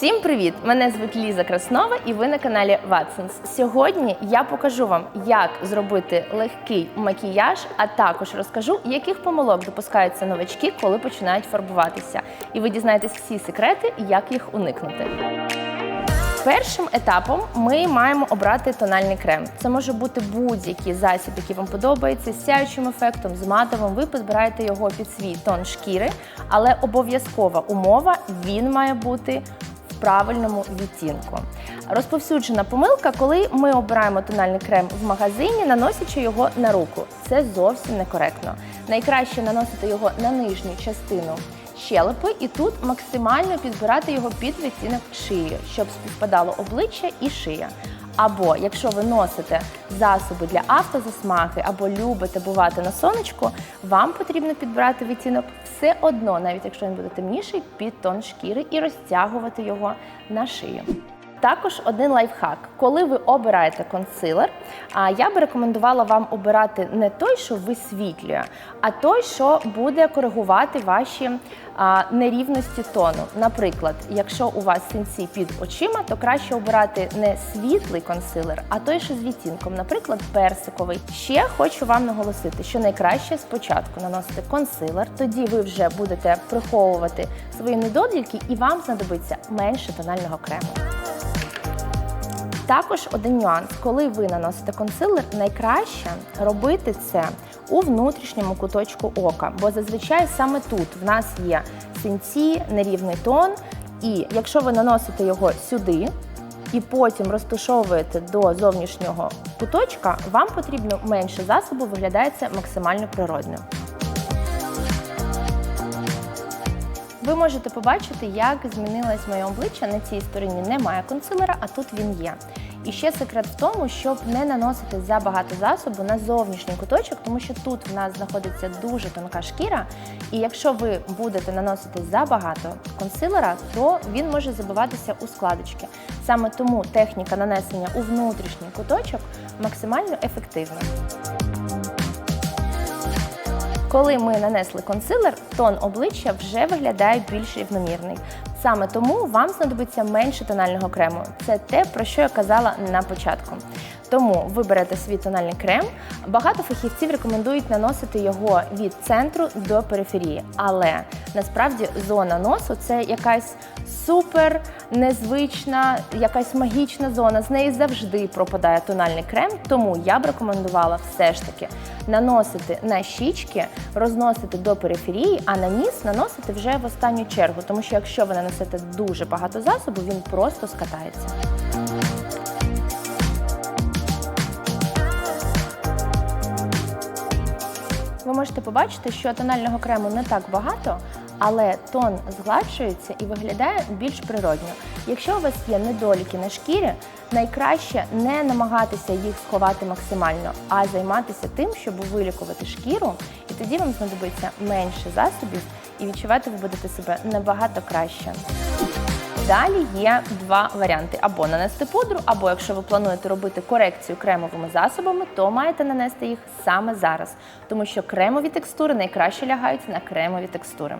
Всім привіт! Мене звуть Ліза Краснова і ви на каналі Watsons. Сьогодні я покажу вам, як зробити легкий макіяж, а також розкажу, яких помилок допускаються новачки, коли починають фарбуватися. І ви дізнаєтесь всі секрети, як їх уникнути. Першим етапом ми маємо обрати тональний крем. Це може бути будь-який засіб, який вам подобається, з сяючим ефектом, з матовим. Ви підбираєте його під свій тон шкіри, але обов'язкова умова він має бути правильному відтінку. Розповсюджена помилка, коли ми обираємо тональний крем в магазині, наносячи його на руку. Це зовсім некоректно. Найкраще наносити його на нижню частину щелепи і тут максимально підбирати його під відтінок шиї, щоб співпадало обличчя і шия. Або якщо ви носите засоби для автозасмаги або любите бувати на сонечку, вам потрібно підбирати відтінок все одно, навіть якщо він буде темніший, під тон шкіри і розтягувати його на шию. Також один лайфхак. Коли ви обираєте консилер, я би рекомендувала вам обирати не той, що висвітлює, а той, що буде коригувати ваші нерівності тону. Наприклад, якщо у вас синці під очима, то краще обирати не світлий консилер, а той, що з відтінком, наприклад, персиковий. Ще хочу вам наголосити, що найкраще спочатку наносити консилер, тоді ви вже будете приховувати свої недоліки, і вам знадобиться менше тонального крему. Також один нюанс, коли ви наносите консилер, найкраще робити це у внутрішньому куточку ока, бо зазвичай саме тут в нас є синці, нерівний тон, і якщо ви наносите його сюди і потім розташовуєте до зовнішнього куточка, вам потрібно менше засобу, виглядає це максимально природньо. Ви можете побачити, як змінилось моє обличчя. На цій стороні немає консилера, а тут він є. І ще секрет в тому, щоб не наносити забагато засобу на зовнішній куточок, тому що тут в нас знаходиться дуже тонка шкіра. І якщо ви будете наносити забагато консилера, то він може забиватися у складочки. Саме тому техніка нанесення у внутрішній куточок максимально ефективна. Коли ми нанесли консилер, тон обличчя вже виглядає більш рівномірний. Саме тому вам знадобиться менше тонального крему. Це те, про що я казала на початку. Тому ви берете свій тональний крем. Багато фахівців рекомендують наносити його від центру до периферії. Але насправді зона носу це якась супер незвична, якась магічна зона. З неї завжди пропадає тональний крем. Тому я б рекомендувала все ж таки наносити на щічки, розносити до периферії, а на ніс наносити вже в останню чергу. Тому що якщо ви нанесете дуже багато засобу, він просто скатається. Можете побачити, що тонального крему не так багато, але тон згладшується і виглядає більш природньо. Якщо у вас є недоліки на шкірі, найкраще не намагатися їх сховати максимально, а займатися тим, щоб вилікувати шкіру, і тоді вам знадобиться менше засобів, і відчувати ви будете себе набагато краще. Далі є два варіанти: або нанести пудру, або якщо ви плануєте робити корекцію кремовими засобами, то маєте нанести їх саме зараз, тому що кремові текстури найкраще лягають на кремові текстури.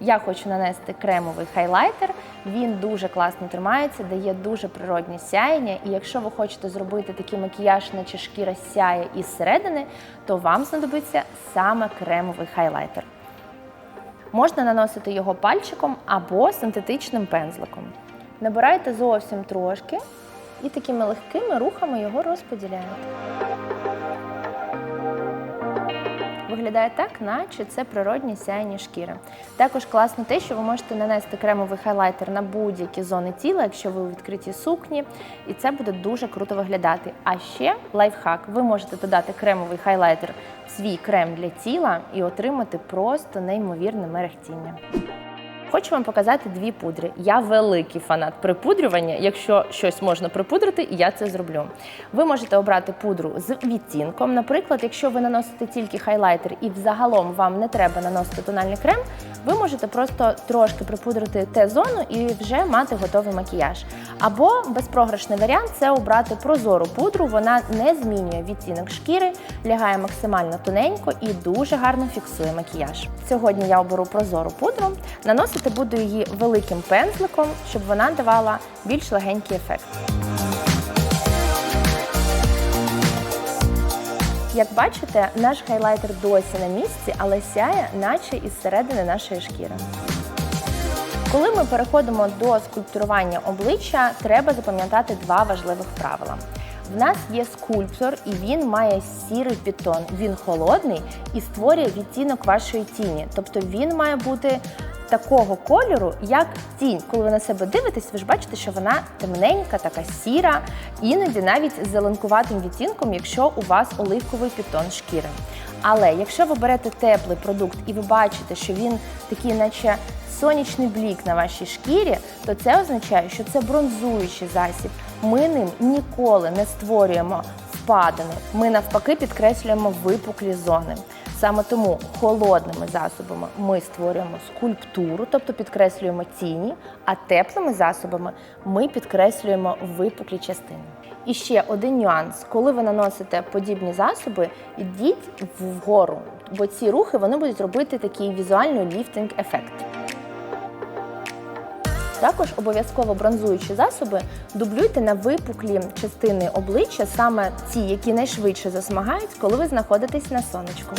Я хочу нанести кремовий хайлайтер. Він дуже класно тримається, дає дуже природні сяєння. І якщо ви хочете зробити такий макіяж, наче шкіра сяє із середини, то вам знадобиться саме кремовий хайлайтер. Можна наносити його пальчиком або синтетичним пензликом. Набирайте зовсім трошки і такими легкими рухами його розподіляєте. Виглядає так, наче це природні сяйні шкіри. Також класно те, що ви можете нанести кремовий хайлайтер на будь-які зони тіла, якщо ви у відкритій сукні, і це буде дуже круто виглядати. А ще лайфхак: ви можете додати кремовий хайлайтер свій крем для тіла і отримати просто неймовірне мерехтіння. Хочу вам показати дві пудри. Я великий фанат припудрювання. Якщо щось можна припудрити, я це зроблю. Ви можете обрати пудру з відтінком. Наприклад, якщо ви наносите тільки хайлайтер і взагалом вам не треба наносити тональний крем, ви можете просто трошки припудрити Т-зону і вже мати готовий макіяж. Або безпрограшний варіант це обрати прозору пудру. Вона не змінює відтінок шкіри, лягає максимально тоненько і дуже гарно фіксує макіяж. Сьогодні я оберу прозору пудру. Наносити буду її великим пензликом, щоб вона давала більш легенький ефект. Як бачите, наш хайлайтер досі на місці, але сяє, наче із середини нашої шкіри. Коли ми переходимо до скульптурування обличчя, треба запам'ятати два важливих правила. В нас є скульптор, і він має сірий підтон. Він холодний і створює відтінок вашої тіні. Тобто він має бути такого кольору, як тінь. Коли ви на себе дивитесь, ви ж бачите, що вона темненька, така сіра, іноді навіть з зеленкуватим відтінком, якщо у вас оливковий підтон шкіри. Але якщо ви берете теплий продукт і ви бачите, що він такий, наче сонячний блік на вашій шкірі, то це означає, що це бронзуючий засіб. Ми ним ніколи не створюємо впадини. Ми навпаки підкреслюємо випуклі зони. Саме тому холодними засобами ми створюємо скульптуру, тобто підкреслюємо тіні, а теплими засобами ми підкреслюємо випуклі частини. І ще один нюанс: коли ви наносите подібні засоби, йдіть вгору, бо ці рухи вони будуть робити такий візуальний ліфтинг-ефект. Також обов'язково бронзуючі засоби дублюйте на випуклі частини обличчя, саме ті, які найшвидше засмагають, коли ви знаходитесь на сонечку.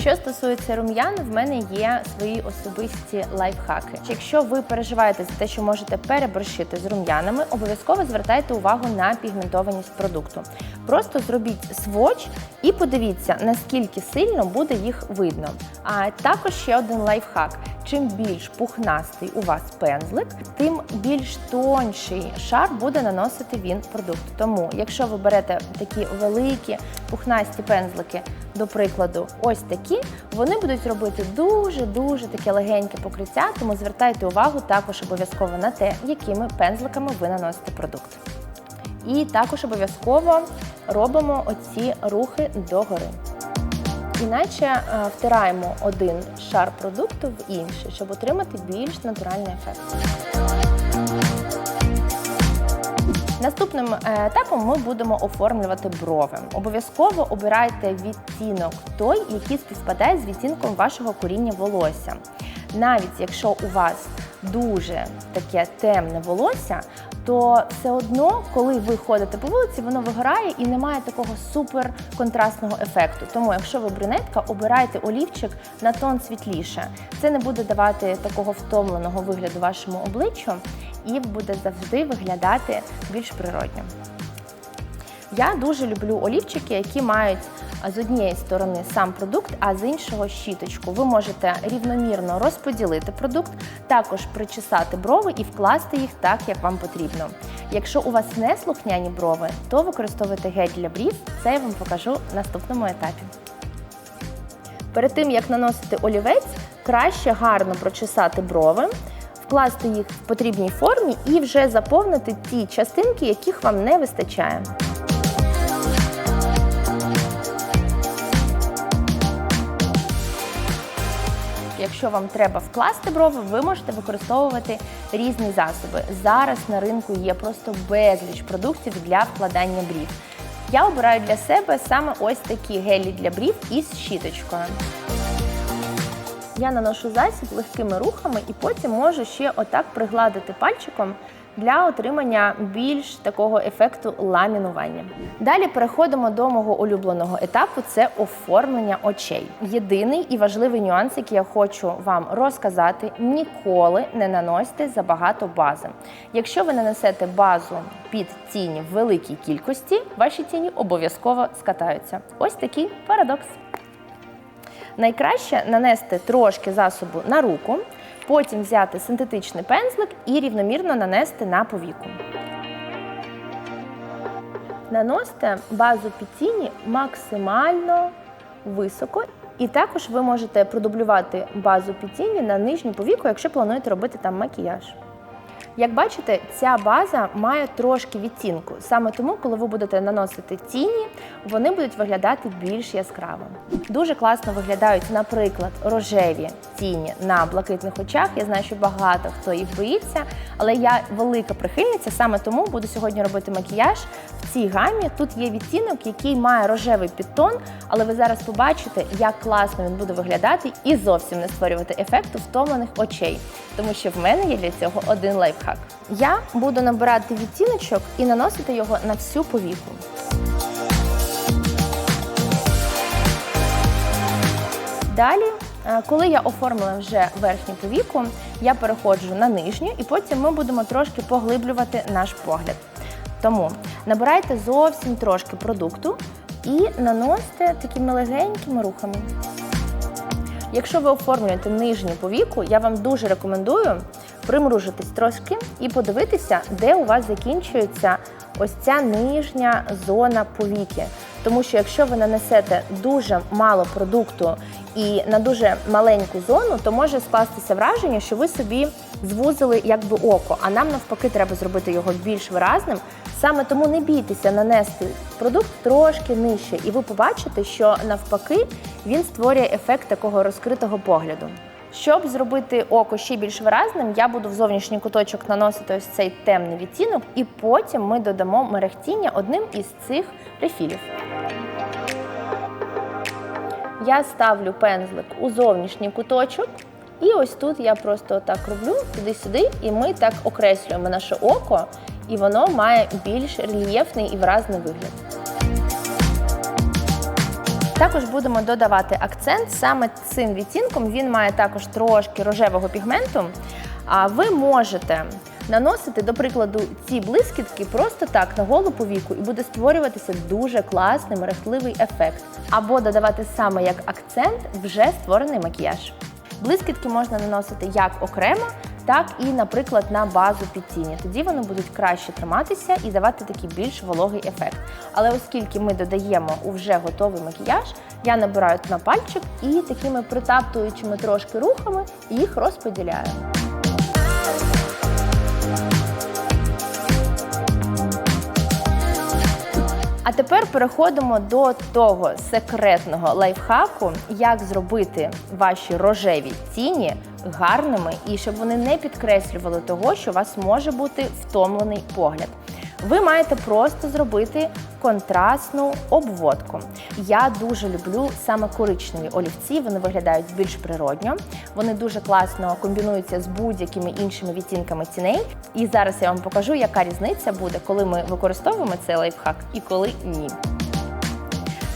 Що стосується рум'ян, в мене є свої особисті лайфхаки. Якщо ви переживаєте за те, що можете переборщити з рум'янами, обов'язково звертайте увагу на пігментованість продукту. Просто зробіть своч і подивіться, наскільки сильно буде їх видно. А також ще один лайфхак. Чим більш пухнастий у вас пензлик, тим більш тонший шар буде наносити він продукт. Тому, якщо ви берете такі великі пухнасті пензлики, до прикладу, ось такі, вони будуть робити дуже-дуже таке легеньке покриття, тому звертайте увагу також обов'язково на те, якими пензликами ви наносите продукт. І також обов'язково робимо оці рухи догори. Іначе е, втираємо один шар продукту в інший, щоб отримати більш натуральний ефект. Наступним е, етапом ми будемо оформлювати брови. Обов'язково обирайте відтінок той, який співпадає з відтінком вашого коріння волосся. Навіть якщо у вас дуже таке темне волосся, то все одно, коли ви ходите по вулиці, воно вигорає і немає такого супер контрастного ефекту. Тому, якщо ви брюнетка, обирайте олівчик на тон світліше. Це не буде давати такого втомленого вигляду вашому обличчю і буде завжди виглядати більш природньо. Я дуже люблю олівчики, які мають з однієї сторони сам продукт, а з іншого щіточку. Ви можете рівномірно розподілити продукт, також причесати брови і вкласти їх так, як вам потрібно. Якщо у вас не слухняні брови, то використовуйте гель для брів. Це я вам покажу в наступному етапі. Перед тим, як наносити олівець, краще гарно прочесати брови, вкласти їх в потрібній формі і вже заповнити ті частинки, яких вам не вистачає. Якщо вам треба вкласти брови, ви можете використовувати різні засоби. Зараз на ринку є просто безліч продуктів для вкладання брів. Я обираю для себе саме ось такі гелі для брів із щіточкою. Я наношу засіб легкими рухами і потім можу ще отак пригладити пальчиком для отримання більш такого ефекту ламінування. Далі переходимо до мого улюбленого етапу це оформлення очей. Єдиний і важливий нюанс, який я хочу вам розказати: ніколи не наносьте забагато бази. Якщо ви нанесете базу під тіні в великій кількості, ваші тіні обов'язково скатаються. Ось такий парадокс. Найкраще нанести трошки засобу на руку, потім взяти синтетичний пензлик і рівномірно нанести на повіку. Наносьте базу під тіні максимально високо, і також ви можете продублювати базу під тіні на нижню повіку, якщо плануєте робити там макіяж. Як бачите, ця база має трошки відтінку. Саме тому, коли ви будете наносити тіні, вони будуть виглядати більш яскраво. Дуже класно виглядають, наприклад, рожеві тіні на блакитних очах. Я знаю, що багато хто їх боїться, але я велика прихильниця. Саме тому буду сьогодні робити макіяж в цій гамі. Тут є відтінок, який має рожевий підтон, але ви зараз побачите, як класно він буде виглядати і зовсім не створювати ефекту втомлених очей, тому що в мене є для цього один лайфхак. Я буду набирати відтіночок і наносити його на всю повіку. Далі, е, коли я оформила вже верхню повіку, я переходжу на нижню і потім ми будемо трошки поглиблювати наш погляд. Тому набирайте зовсім трошки продукту і наносите такими легенькими рухами. Якщо ви оформлюєте нижню повіку, я вам дуже рекомендую примружитись трошки і подивитися, де у вас закінчується ось ця нижня зона повіки. Тому що якщо ви нанесете дуже мало продукту і на дуже маленьку зону, то може скластися враження, що ви собі звузили якби око, а нам навпаки треба зробити його більш виразним. Саме тому не бійтеся нанести продукт трошки нижче, і ви побачите, що навпаки він створює ефект такого розкритого погляду. Щоб зробити око ще більш виразним, я буду в зовнішній куточок наносити ось цей темний відтінок, і потім ми додамо мерехтіння одним із цих рефілів. Я ставлю пензлик у зовнішній куточок, і ось тут я просто так роблю туди-сюди, і ми так окреслюємо наше око, і воно має більш рельєфний і виразний вигляд. Також будемо додавати акцент саме цим відтінком. Він має також трошки рожевого пігменту. А ви можете наносити, до прикладу, ці блискітки просто так на голу повіку, і буде створюватися дуже класний мерехтливий ефект. Або додавати саме як акцент вже створений макіяж. Блискітки можна наносити як окремо, так і, наприклад, на базу під тіні. Тоді вони будуть краще триматися і давати такий більш вологий ефект. Але оскільки ми додаємо у вже готовий макіяж, я набираю на пальчик і такими притаптуючими трошки рухами їх розподіляю. А тепер переходимо до того секретного лайфхаку, як зробити ваші рожеві тіні гарними і щоб вони не підкреслювали того, що у вас може бути втомлений погляд. Ви маєте просто зробити контрастну обводку. Я дуже люблю саме коричневі олівці, вони виглядають більш природньо, вони дуже класно комбінуються з будь-якими іншими відтінками тіней. І зараз я вам покажу, яка різниця буде, коли ми використовуємо цей лайфхак і коли ні.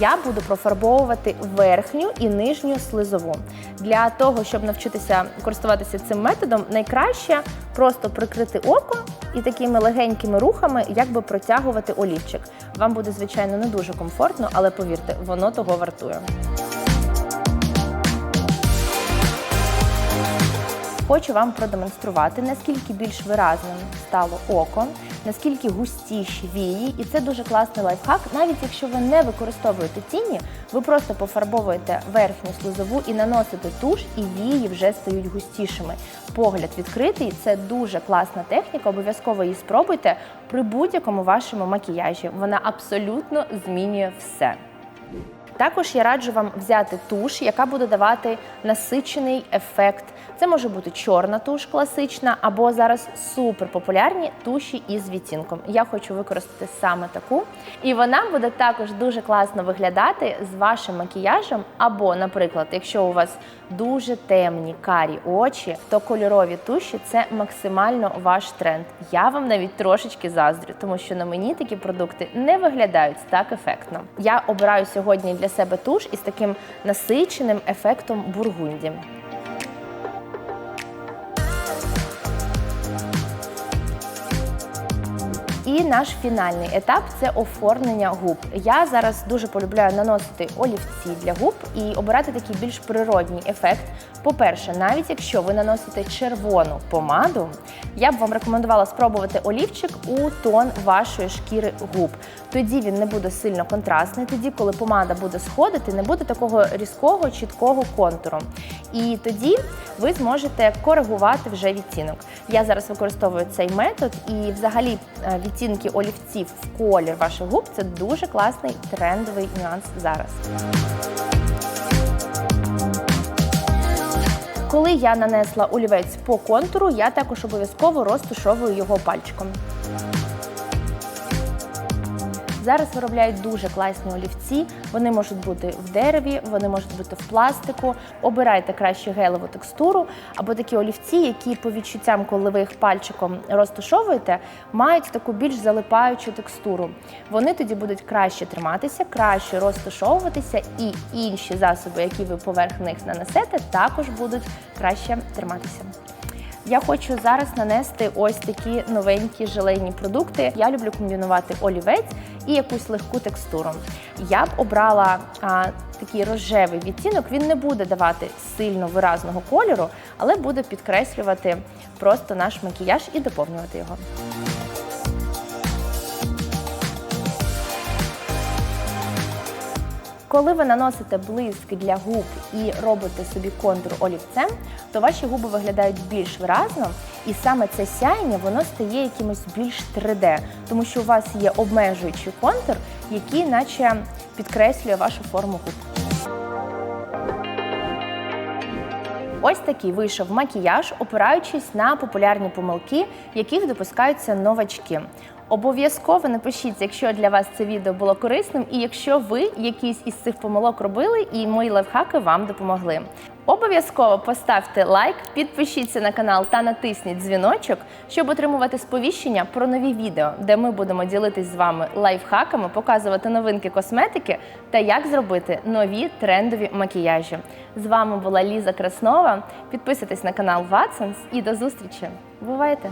Я буду профарбовувати верхню і нижню слизову. Для того, щоб навчитися користуватися цим методом, найкраще просто прикрити око і такими легенькими рухами якби протягувати олівчик. Вам буде, звичайно, не дуже комфортно, але повірте, воно того вартує. Хочу вам продемонструвати, наскільки більш виразним стало око, наскільки густіші вії, і це дуже класний лайфхак. Навіть якщо ви не використовуєте тіні, ви просто пофарбовуєте верхню слизову і наносите туш, і вії вже стають густішими. Погляд відкритий це дуже класна техніка. Обов'язково її спробуйте при будь-якому вашому макіяжі. Вона абсолютно змінює все. Також я раджу вам взяти туш, яка буде давати насичений ефект. Це може бути чорна туш класична, або зараз супер популярні туші із відтінком. Я хочу використати саме таку. І вона буде також дуже класно виглядати з вашим макіяжем. Або, наприклад, якщо у вас дуже темні карі очі, то кольорові туші це максимально ваш тренд. Я вам навіть трошечки заздрю, тому що на мені такі продукти не виглядають так ефектно. Я обираю сьогодні для себе туш із таким насиченим ефектом бургунді. І наш фінальний етап це оформлення губ. Я зараз дуже полюбляю наносити олівці для губ і обирати такий більш природній ефект. По-перше, навіть якщо ви наносите червону помаду, я б вам рекомендувала спробувати олівчик у тон вашої шкіри губ. Тоді він не буде сильно контрастний. Тоді, коли помада буде сходити, не буде такого різкого, чіткого контуру. І тоді ви зможете коригувати вже відтінок. Я зараз використовую цей метод, і взагалі е, відтінки олівців в колір ваших губ це дуже класний трендовий нюанс зараз. Коли я нанесла олівець по контуру, я також обов'язково розтушовую його пальчиком. Зараз виробляють дуже класні олівці. Вони можуть бути в дереві, вони можуть бути в пластику. Обирайте краще гелеву текстуру або такі олівці, які по відчуттям, коли ви їх пальчиком розташовуєте, мають таку більш залипаючу текстуру. Вони тоді будуть краще триматися, краще розташовуватися, і інші засоби, які ви поверх них нанесете, також будуть краще триматися. Я хочу зараз нанести ось такі новенькі желейні продукти. Я люблю комбінувати олівець і якусь легку текстуру. Я б обрала а, такий рожевий відтінок. Він не буде давати сильно виразного кольору, але буде підкреслювати просто наш макіяж і доповнювати його. Коли ви наносите блиск для губ і робите собі контур олівцем, то ваші губи виглядають більш виразно, і саме це сяєння воно стає якимось більш 3D, тому що у вас є обмежуючий контур, який наче підкреслює вашу форму губ. Ось такий вийшов макіяж, опираючись на популярні помилки, яких допускаються новачки. Обов'язково напишіть, якщо для вас це відео було корисним, і якщо ви якісь із цих помилок робили, і мої лайфхаки вам допомогли. Обов'язково поставте лайк, підпишіться на канал та натисніть дзвіночок, щоб отримувати сповіщення про нові відео, де ми будемо ділитись з вами лайфхаками, показувати новинки косметики та як зробити нові трендові макіяжі. З вами була Ліза Краснова. Підписуйтесь на канал Watsons і до зустрічі. Бувайте!